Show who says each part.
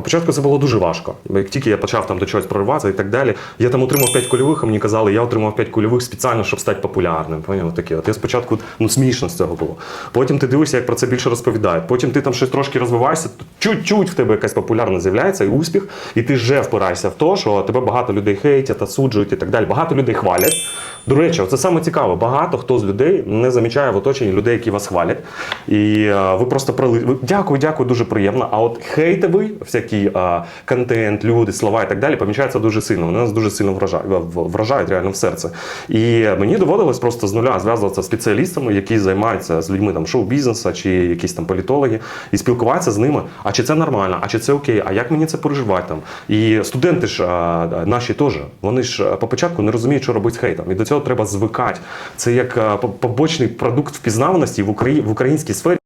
Speaker 1: Спочатку це було дуже важко. Як тільки я почав там до чогось прориватися і так далі, я там отримав 5 кульових, а мені казали, я отримав 5 кульових спеціально, щоб стати популярним. Поняв? Таке. От я спочатку ну смішно з цього було. Потім ти дивишся, як про це більше розповідають. Потім ти там щось трошки розвиваєшся, чуть-чуть в тебе якась популярність з'являється і успіх, і ти вже впираєшся в те, що тебе багато людей хейтять, осуджують і так далі. Багато людей хвалять. До речі, це саме цікаво. Багато хто з людей не замічає в оточенні людей, які вас хвалять. І е, ви просто прили... Дякую, дякую, дуже приємно. А от хейтовий, всякий е, контент, люди, слова і так далі, помічаються дуже сильно. Вони нас дуже сильно вражають, вражають реально в серце. І мені доводилось просто з нуля зв'язуватися з спеціалістами, які займаються з людьми там шоу-бізнесу чи якісь там політологи, і спілкуватися з ними. А чи це нормально, а чи це окей, а як мені це переживати там? І студенти ж а, наші теж, вони ж а, по початку не розуміють, що робити з хейтом. І до цього треба звикати. Це як побочний продукт впізнаваності в Україні в українській сфері.